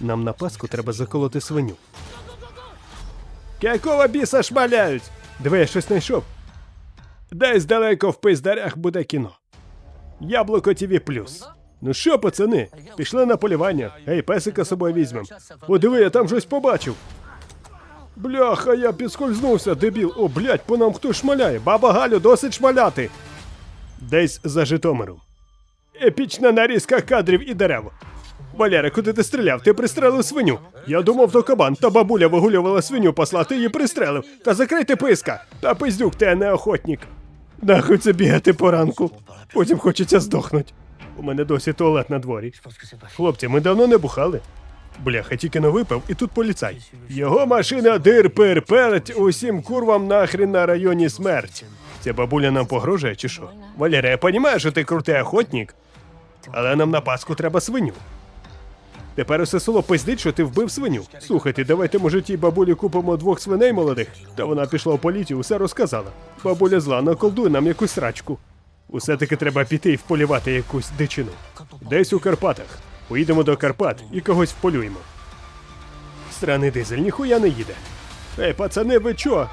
Нам на Пасху треба заколоти свиню. Якого біса шмаляють? Диви, я щось знайшов. Десь далеко в пиздарях буде кіно. Яблуко ТВ плюс. Ну що, пацани, пішли на полювання. Ей, песика з собою візьмем. О, диви, я там щось побачив. Бляха, я підскользнувся, дебіл. О, блядь, по нам хтось шмаляє. Баба Галю, досить шмаляти. Десь за Житомиром. Епічна нарізка кадрів і дерев. Валера, куди ти стріляв? Ти пристрелив свиню. Я думав, то кабан, та бабуля вигулювала свиню послати її пристрелив. Та закрийте писка. Та пиздюк, ти не охотник. Нахуй це бігати поранку. Потім хочеться здохнуть. У мене досі туалет на дворі. Хлопці, ми давно не бухали. Бляха, тільки не випив, і тут поліцай. Його машина дир перть, усім курвам нахрін на районі смерть. Ця бабуля нам погрожує чи що? Валера, я розумію, що ти крутий охотник, але нам на Пасху треба свиню. Тепер усе село пиздить, що ти вбив свиню. Слухайте, давайте, може, тій бабулі купимо двох свиней молодих. Та вона пішла в поліцію, усе розказала. Бабуля зла, наколдуй нам якусь срачку. Усе таки треба піти і вполювати якусь дичину. Десь у Карпатах. Поїдемо до Карпат і когось вполюємо. Сраний дизель ніхуя не їде. Ей, пацани, ви чо?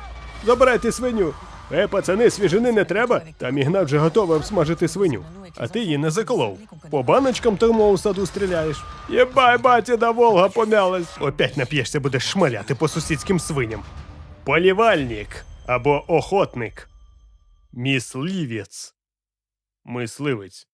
Забирайте свиню. Ей, пацани, свіжини не треба. Там Ігнат вже готова обсмажити свиню. А ти її не заколов. По баночкам тому у саду стріляєш. Єбай, батя, да Волга помялась. Опять нап'єшся, будеш шмаляти по сусідським свиням. Полівальник або охотник. Місливець. Мисливець.